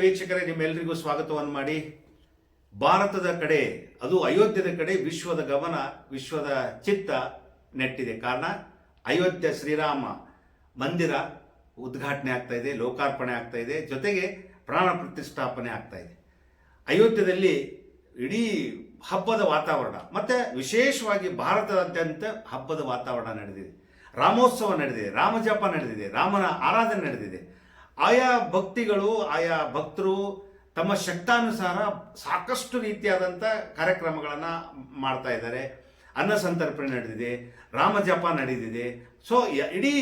ವೀಕ್ಷಕರೇ ನಿಮ್ಮೆಲ್ಲರಿಗೂ ಸ್ವಾಗತವನ್ನು ಮಾಡಿ. ಭಾರತದ ಕಡೆ, ಅದು ಅಯೋಧ್ಯದ ಕಡೆ ವಿಶ್ವದ ಗಮನ, ವಿಶ್ವದ ಚಿತ್ತ ನೆಟ್ಟಿದೆ. ಕಾರಣ, ಅಯೋಧ್ಯ ಶ್ರೀರಾಮ ಮಂದಿರ ಉದ್ಘಾಟನೆ ಆಗ್ತಾ ಇದೆ, ಲೋಕಾರ್ಪಣೆ ಆಗ್ತಾ ಇದೆ, ಜೊತೆಗೆ ಪ್ರಾಣ ಪ್ರತಿಷ್ಠಾಪನೆ ಆಗ್ತಾ ಇದೆ. ಅಯೋಧ್ಯದಲ್ಲಿ ಇಡೀ ಹಬ್ಬದ ವಾತಾವರಣ, ಮತ್ತೆ ವಿಶೇಷವಾಗಿ ಭಾರತದಾದ್ಯಂತ ಹಬ್ಬದ ವಾತಾವರಣ ನಡೆದಿದೆ. ರಾಮೋತ್ಸವ ನಡೆದಿದೆ ರಾಮಜಪ ನಡೆದಿದೆ, ರಾಮನ ಆರಾಧನೆ ನಡೆದಿದೆ. ಆಯಾ ಭಕ್ತಿಗಳು, ಆಯಾ ಭಕ್ತರು ತಮ್ಮ ಶಕ್ತಾನುಸಾರ ಸಾಕಷ್ಟು ರೀತಿಯಾದಂಥ ಕಾರ್ಯಕ್ರಮಗಳನ್ನು ಮಾಡ್ತಾ ಇದ್ದಾರೆ. ಅನ್ನ ಸಂತರ್ಪಣೆ ನಡೆದಿದೆ, ರಾಮ ಜಪ ನಡೆದಿದೆ. ಸೊ ಇಡೀ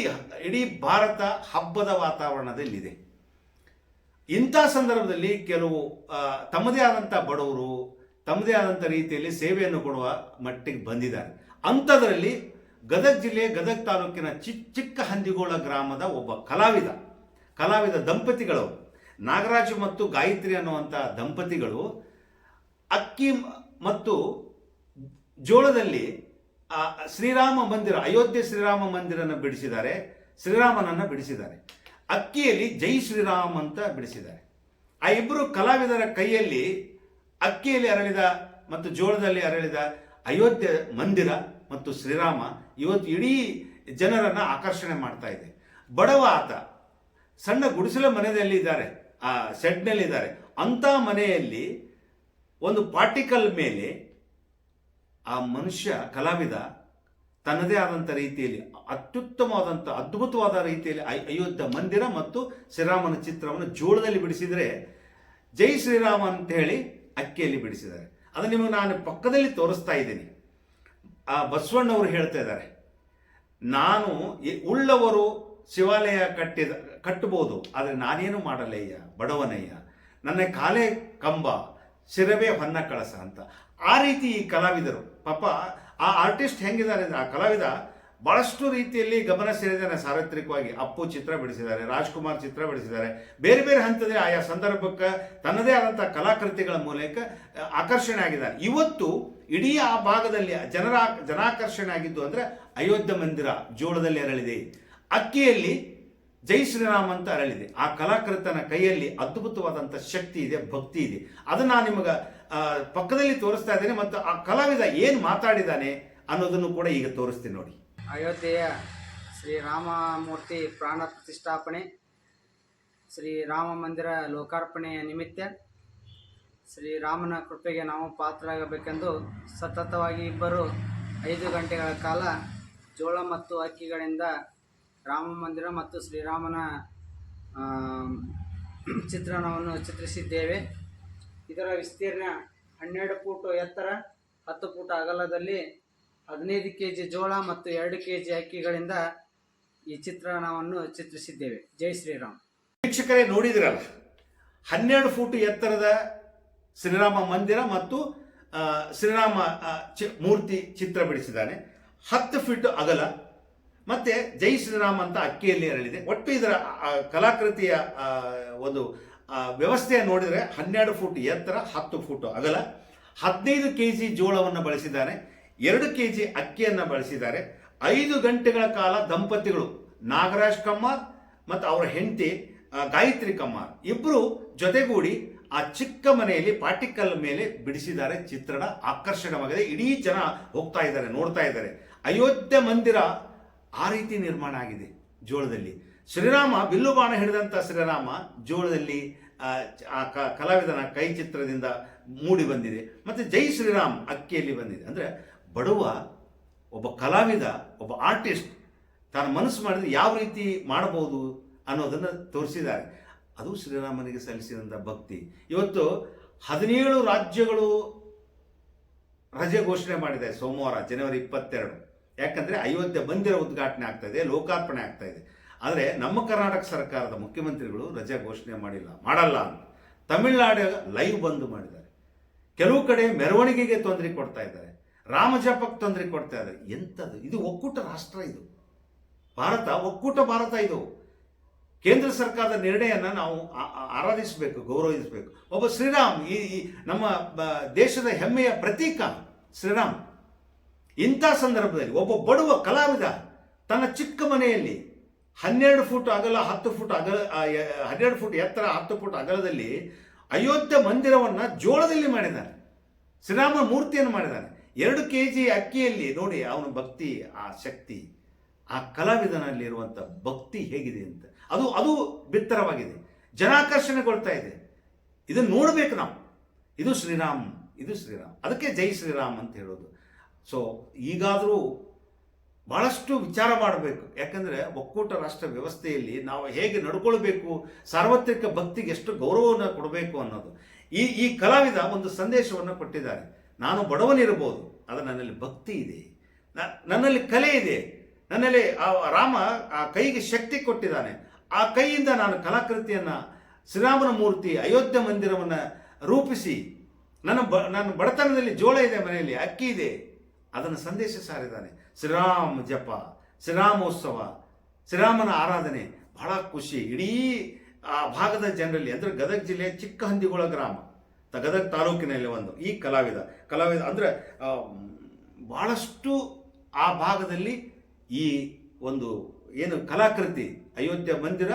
ಇಡೀ ಭಾರತ ಹಬ್ಬದ ವಾತಾವರಣದಲ್ಲಿದೆ. ಇಂಥ ಸಂದರ್ಭದಲ್ಲಿ ಕೆಲವು ತಮ್ಮದೇ ಆದಂಥ ಬಡವರು, ತಮ್ಮದೇ ಆದಂಥ ರೀತಿಯಲ್ಲಿ ಸೇವೆಯನ್ನು ಕೊಡುವ ಮಟ್ಟಿಗೆ ಬಂದಿದ್ದಾರೆ. ಅಂಥದ್ರಲ್ಲಿ ಗದಗ ಜಿಲ್ಲೆ, ಗದಗ ತಾಲೂಕಿನ ಚಿಕ್ಕ ಚಿಕ್ಕ ಹಂದಿಗೋಳ ಗ್ರಾಮದ ಒಬ್ಬ ಕಲಾವಿದ. ಕಲಾವಿದ ದಂಪತಿಗಳು, ನಾಗರಾಜು ಮತ್ತು ಗಾಯತ್ರಿ ಅನ್ನುವಂಥ ದಂಪತಿಗಳು ಅಕ್ಕಿ ಮತ್ತು ಜೋಳದಲ್ಲಿ ಶ್ರೀರಾಮ ಮಂದಿರ, ಅಯೋಧ್ಯೆ ಶ್ರೀರಾಮ ಮಂದಿರನ ಬಿಡಿಸಿದ್ದಾರೆ, ಶ್ರೀರಾಮನನ್ನು ಬಿಡಿಸಿದ್ದಾರೆ. ಅಕ್ಕಿಯಲ್ಲಿ ಜೈ ಶ್ರೀರಾಮ್ ಅಂತ ಬಿಡಿಸಿದ್ದಾರೆ. ಆ ಇಬ್ಬರು ಕಲಾವಿದರ ಕೈಯಲ್ಲಿ ಅಕ್ಕಿಯಲ್ಲಿ ಅರಳಿದ ಮತ್ತು ಜೋಳದಲ್ಲಿ ಅರಳಿದ ಅಯೋಧ್ಯೆ ಮಂದಿರ ಮತ್ತು ಶ್ರೀರಾಮ ಇವತ್ತು ಇಡೀ ಜನರನ್ನು ಆಕರ್ಷಣೆ ಮಾಡ್ತಾ ಇದೆ. ಬಡವ ಆತ ಸಣ್ಣ ಗುಡಿಸಲ ಮನೆಯಲ್ಲಿ ಇದ್ದಾರೆ ಆ ಸೆಡ್ನಲ್ಲಿ ಇದ್ದಾರೆ ಅಂತ ಮನೆಯಲ್ಲಿ ಒಂದು ಪಾರ್ಟಿಕಲ್ ಮೇಲೆ ಆ ಮನುಷ್ಯ, ಕಲಾವಿದ ತನ್ನದೇ ಆದಂಥ ರೀತಿಯಲ್ಲಿ ಅತ್ಯುತ್ತಮವಾದಂಥ, ಅದ್ಭುತವಾದ ರೀತಿಯಲ್ಲಿ ಅಯ್- ಅಯೋಧ್ಯ ಮಂದಿರ ಮತ್ತು ಶ್ರೀರಾಮನ ಚಿತ್ರವನ್ನು ಜೋಳದಲ್ಲಿ ಬಿಡಿಸಿದರೆ ಜೈ ಶ್ರೀರಾಮ ಅಂತ ಹೇಳಿ ಅಕ್ಕಿಯಲ್ಲಿ ಬಿಡಿಸಿದ್ದಾರೆ. ಅದು ನಿಮಗೆ ನಾನು ಪಕ್ಕದಲ್ಲಿ ತೋರಿಸ್ತಾ ಇದ್ದೀನಿ. ಆ ಬಸವಣ್ಣವರು ಹೇಳ್ತಾ ಇದ್ದಾರೆ. ನಾನು ಉಳ್ಳವರು ಶಿವಾಲಯ ಕಟ್ಟಿದ ಕಟ್ಟಬಹುದು ಆದರೆ ನಾನೇನು ಮಾಡಲಯ್ಯ? ಬಡವನಯ್ಯ. ನನ್ನ ಕಾಲೇ ಕಂಬ, ಶಿರವೇ ಹೊನ್ನ ಕಳಸ ಅಂತ. ಆ ರೀತಿ ಈ ಕಲಾವಿದರು. ಪಾಪ, ಆ ಆರ್ಟಿಸ್ಟ್ ಹೆಂಗಿದ್ದಾರೆ ಅಂದರೆ ಆ ಕಲಾವಿದ ಬಹಳಷ್ಟು ರೀತಿಯಲ್ಲಿ ಗಮನ ಸೆಳೆದಾನೆ ಸಾರ್ವತ್ರಿಕವಾಗಿ. ಅಪ್ಪು ಚಿತ್ರ ಬಿಡಿಸಿದ್ದಾರೆ, ರಾಜ್ಕುಮಾರ್ ಚಿತ್ರ ಬಿಡಿಸಿದ್ದಾರೆ. ಬೇರೆ ಬೇರೆ ಹಂತದಲ್ಲಿ ಆಯಾ ಸಂದರ್ಭಕ್ಕೆ ತನ್ನದೇ ಆದಂಥ ಕಲಾಕೃತಿಗಳ ಮೂಲಕ ಆಕರ್ಷಣೆ ಆಗಿದ್ದಾರೆ. ಇವತ್ತು ಇಡೀ ಆ ಭಾಗದಲ್ಲಿ ಜನರ, ಜನಾಕರ್ಷಣೆ ಆಗಿದ್ದು ಅಂದ್ರೆ ಅಯೋಧ್ಯೆ ಮಂದಿರ ಜೋಳದಲ್ಲಿ ಅರಳಿದೆ. ಅಕ್ಕಿಯಲ್ಲಿ ಜೈ ಶ್ರೀರಾಮ್ ಅಂತ ಅರಳಿದೆ. ಆ ಕಲಾಕೃತನ ಕೈಯಲ್ಲಿ ಅದ್ಭುತವಾದಂಥ ಶಕ್ತಿ ಇದೆ, ಭಕ್ತಿ ಇದೆ. ಅದನ್ನು ನಾನು ನಿಮಗೆ ಪಕ್ಕದಲ್ಲಿ ತೋರಿಸ್ತಾ ಇದ್ದೇನೆ ಮತ್ತು ಆ ಕಲಾವಿದ ಏನು ಮಾತಾಡಿದ್ದಾನೆ ಅನ್ನೋದನ್ನು ಕೂಡ ಈಗ ತೋರಿಸ್ತೀನಿ ನೋಡಿ. ಅಯೋಧ್ಯೆಯ ಶ್ರೀರಾಮಮೂರ್ತಿ ಪ್ರಾಣ ಪ್ರತಿಷ್ಠಾಪನೆ ಶ್ರೀರಾಮ ಮಂದಿರ ಲೋಕಾರ್ಪಣೆಯ ನಿಮಿತ್ತ ಶ್ರೀರಾಮನ ಕೃಪೆಗೆ ನಾವು ಪಾತ್ರರಾಗಬೇಕೆಂದು ಸತತವಾಗಿ ಇಬ್ಬರು ಐದು ಗಂಟೆಗಳ ಕಾಲ ಜೋಳ ಮತ್ತು ಅಕ್ಕಿಗಳಿಂದ ರಾಮ ಮಂದಿರ ಮತ್ತು ಶ್ರೀರಾಮನ ಚಿತ್ರಣವನ್ನು ಚಿತ್ರಿಸಿದ್ದೇವೆ. ಇದರ ವಿಸ್ತೀರ್ಣ ಹನ್ನೆರಡು ಫೂಟು ಎತ್ತರ, ಹತ್ತು ಫೂಟ್ ಅಗಲದಲ್ಲಿ ಹದಿನೈದು ಕೆ ಜಿ ಜೋಳ ಮತ್ತು ಎರಡು ಕೆ ಜಿ ಅಕ್ಕಿಗಳಿಂದ ಈ ಚಿತ್ರಣವನ್ನು ಚಿತ್ರಿಸಿದ್ದೇವೆ. ಜೈ ಶ್ರೀರಾಮ್. ವೀಕ್ಷಕರೇ, ನೋಡಿದಿರಲ್ಲ? ಹನ್ನೆರಡು ಫೂಟ್ ಎತ್ತರದ ಶ್ರೀರಾಮ ಮಂದಿರ ಮತ್ತು ಶ್ರೀರಾಮ ಚಿ- ಮೂರ್ತಿ ಚಿತ್ರ ಬಿಡಿಸಿದ್ದಾನೆ. ಹತ್ತು ಫೀಟ್ ಅಗಲ ಮತ್ತೆ ಜೈ ಶ್ರೀರಾಮ್ ಅಂತ ಅಕ್ಕಿಯಲ್ಲಿ ಅರಳಿದೆ. ಒಟ್ಟು ಇದರ ಕಲಾಕೃತಿಯ ಒಂದು ವ್ಯವಸ್ಥೆ ನೋಡಿದರೆ ಹನ್ನೆರಡು ಫೂಟ್ ಎತ್ತರ, ಹತ್ತು ಫುಟ್ ಅಗಲ, ಹದಿನೈದು ಕೆ ಜಿ ಜೋಳವನ್ನು ಬಳಸಿದ್ದಾನೆ ಎರಡು ಕೆ ಜಿ ಅಕ್ಕಿಯನ್ನು ಬಳಸಿದ್ದಾರೆ, ಐದು ಗಂಟೆಗಳ ಕಾಲ ದಂಪತಿಗಳು ನಾಗರಾಜ್ ಕಮ್ಮಾರ್ ಮತ್ತು ಅವರ ಹೆಂಡತಿ ಗಾಯತ್ರಿ ಕಮ್ಮಾರ್ ಇಬ್ಬರು ಜೊತೆಗೂಡಿ ಆ ಚಿಕ್ಕ ಮನೆಯಲ್ಲಿ ಪಾಟಿಕಲ್ ಮೇಲೆ ಬಿಡಿಸಿದ್ದಾರೆ. ಚಿತ್ರಣ ಆಕರ್ಷಣವಾಗಿದೆ ಇಡೀ ಜನ ಹೋಗ್ತಾ ಇದ್ದಾರೆ, ನೋಡ್ತಾ ಇದ್ದಾರೆ. ಅಯೋಧ್ಯೆ ಮಂದಿರ ಆ ರೀತಿ ನಿರ್ಮಾಣ ಆಗಿದೆ ಜೋಳದಲ್ಲಿ. ಶ್ರೀರಾಮ ಬಿಲ್ಲು ಬಾಣ ಹಿಡಿದಂಥ ಶ್ರೀರಾಮ ಜೋಳದಲ್ಲಿ ಆ, ಕಲಾವಿದನ ಕೈ ಚಿತ್ರದಿಂದ ಮೂಡಿ ಬಂದಿದೆ. ಮತ್ತು ಜೈ ಶ್ರೀರಾಮ್ ಅಕ್ಕಿಯಲ್ಲಿ ಬಂದಿದೆ. ಅಂದರೆ ಬಡವ ಒಬ್ಬ ಕಲಾವಿದ ಒಬ್ಬ ಆರ್ಟಿಸ್ಟ್ ತಾನು ಮನಸ್ಸು ಮಾಡಿದ್ರೆ ಯಾವ ರೀತಿ ಮಾಡಬಹುದು ಅನ್ನೋದನ್ನು ತೋರಿಸಿದ್ದಾರೆ. ಅದು ಶ್ರೀರಾಮನಿಗೆ ಸಲ್ಲಿಸಿದಂಥ ಭಕ್ತಿ. ಇವತ್ತು ಹದಿನೇಳು ರಾಜ್ಯಗಳು ರಜೆ ಘೋಷಣೆ ಮಾಡಿದೆ ಸೋಮವಾರ ಜನವರಿ ಇಪ್ಪತ್ತೆರಡು. ಯಾಕಂದ್ರೆ ಅಯೋಧ್ಯೆ ಮಂದಿರ ಉದ್ಘಾಟನೆ ಆಗ್ತಾ ಇದೆ, ಲೋಕಾರ್ಪಣೆ ಆಗ್ತಾ ಇದೆ. ಆದರೆ ನಮ್ಮ ಕರ್ನಾಟಕ ಸರ್ಕಾರದ ಮುಖ್ಯಮಂತ್ರಿಗಳು ರಜೆ ಘೋಷಣೆ ಮಾಡಿಲ್ಲ, ಮಾಡಲ್ಲ ಅಂತ. ತಮಿಳುನಾಡು ಲೈವ್ ಬಂದ್ ಮಾಡಿದ್ದಾರೆ. ಕೆಲವು ಕಡೆ ಮೆರವಣಿಗೆಗೆ ತೊಂದರೆ ಕೊಡ್ತಾ ಇದ್ದಾರೆ, ರಾಮಜಪಕ್ಕೆ ತೊಂದರೆ ಕೊಡ್ತಾ ಇದ್ದಾರೆ. ಎಂಥದ್ದು? ಇದು ಒಕ್ಕೂಟ ರಾಷ್ಟ್ರ ಇದು. ಭಾರತ, ಒಕ್ಕೂಟ ಭಾರತ ಇದು. ಕೇಂದ್ರ ಸರ್ಕಾರದ ನಿರ್ಣಯನ ನಾವು ಆರಾಧಿಸಬೇಕು, ಗೌರವಿಸಬೇಕು. ಒಬ್ಬ ಶ್ರೀರಾಮ್, ಈ ನಮ್ಮ ದೇಶದ ಹೆಮ್ಮೆಯ ಪ್ರತೀಕ ಶ್ರೀರಾಮ್. ಇಂಥ ಸಂದರ್ಭದಲ್ಲಿ ಒಬ್ಬ ಬಡವ ಕಲಾವಿದ ತನ್ನ ಚಿಕ್ಕ ಮನೆಯಲ್ಲಿ ಹನ್ನೆರಡು ಫುಟ್ ಅಗಲ, ಹತ್ತು ಫುಟ್ ಅಗಲ ಹನ್ನೆರಡು ಫುಟ್ ಎತ್ತರ, ಹತ್ತು ಫುಟ್ ಅಗಲದಲ್ಲಿ ಅಯೋಧ್ಯೆ ಮಂದಿರವನ್ನು ಜೋಳದಲ್ಲಿ ಮಾಡಿದ್ದಾನೆ ಶ್ರೀರಾಮ ಮೂರ್ತಿಯನ್ನು ಮಾಡಿದ್ದಾನೆ ಎರಡು ಕೆ ಜಿ ಅಕ್ಕಿಯಲ್ಲಿ ನೋಡಿ ಅವನ ಭಕ್ತಿ, ಆ ಶಕ್ತಿ, ಆ ಕಲಾವಿದನಲ್ಲಿರುವಂಥ ಭಕ್ತಿ ಹೇಗಿದೆ ಅಂತ. ಅದು ಅದು ಬಿತ್ತರವಾಗಿದೆ. ಜನಾಕರ್ಷಣೆಗೊಳ್ತಾ ಇದೆ. ಇದನ್ನು ನೋಡಬೇಕು ನಾವು. ಇದು ಶ್ರೀರಾಮ್ ಇದು ಶ್ರೀರಾಮ್. ಅದಕ್ಕೆ ಜೈ ಶ್ರೀರಾಮ್ ಅಂತ ಹೇಳೋದು. ಸೊ ಈಗಾದರೂ ಭಾಳಷ್ಟು ವಿಚಾರ ಮಾಡಬೇಕು. ಯಾಕಂದರೆ ಒಕ್ಕೂಟ ರಾಷ್ಟ್ರ ವ್ಯವಸ್ಥೆಯಲ್ಲಿ ನಾವು ಹೇಗೆ ನಡ್ಕೊಳ್ಬೇಕು, ಸಾರ್ವತ್ರಿಕ ಭಕ್ತಿಗೆ ಎಷ್ಟು ಗೌರವವನ್ನು ಕೊಡಬೇಕು ಅನ್ನೋದು. ಈ ಈ ಕಲಾವಿದ ಒಂದು ಸಂದೇಶವನ್ನು ಕೊಟ್ಟಿದ್ದಾರೆ. ನಾನು ಬಡವನಿರ್ಬೋದು ಆದರೆ ನನ್ನಲ್ಲಿ ಭಕ್ತಿ ಇದೆ. ನನ್ನಲ್ಲಿ ಕಲೆ ಇದೆ. ನನ್ನಲ್ಲಿ ಆ ರಾಮ ಆ ಕೈಗೆ ಶಕ್ತಿ ಕೊಟ್ಟಿದ್ದಾನೆ. ಆ ಕೈಯಿಂದ ನಾನು ಕಲಾಕೃತಿಯನ್ನು, ಶ್ರೀರಾಮನ ಮೂರ್ತಿ, ಅಯೋಧ್ಯೆ ಮಂದಿರವನ್ನು ರೂಪಿಸಿ, ನನ್ನ ಬ, ನನ್ನ ಬಡತನದಲ್ಲಿ ಜೋಳ ಇದೆ ಮನೆಯಲ್ಲಿ, ಅಕ್ಕಿ ಇದೆ. ಅದನ್ನು ಸಂದೇಶ ಸಾರಿದ್ದಾನೆ. ಶ್ರೀರಾಮ ಜಪ, ಶ್ರೀರಾಮೋತ್ಸವ, ಶ್ರೀರಾಮನ ಆರಾಧನೆ, ಬಹಳ ಖುಷಿ. ಇಡೀ, ಆ, ಭಾಗದ ಜನರಲ್ಲಿ, ಅಂದರೆ ಗದಗ ಜಿಲ್ಲೆಯ ಚಿಕ್ಕ ಹಂದಿಗೋಳ ಗ್ರಾಮ ಗದಗ ತಾಲೂಕಿನಲ್ಲಿ ಒಂದು, ಈ ಕಲಾವಿದ. ಕಲಾವಿದ ಅಂದರೆ ಭಾಳಷ್ಟು ಆ ಭಾಗದಲ್ಲಿ ಈ ಒಂದು, ಏನು ಕಲಾಕೃತಿ, ಅಯೋಧ್ಯೆ ಮಂದಿರ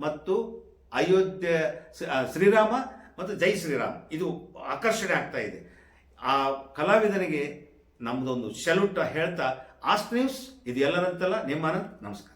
ಮತ್ತು ಅಯೋಧ್ಯೆ ಶ್ರೀರಾಮ ಮತ್ತು ಜೈ ಶ್ರೀರಾಮ್. ಇದು ಆಕರ್ಷಣೆ ಆಗ್ತಾ ಇದೆ. ಆ ಕಲಾವಿದನಿಗೆ ನಮ್ಮದೊಂದು ಸೆಲ್ಯೂಟ್ ಹೇಳ್ತಾ ಆಸ್ಟ್ ನ್ಯೂಸ್ ಇದು ಎಲ್ಲರಂತಲ್ಲ ನಿಮ್ಮ ನಮಸ್ಕಾರ.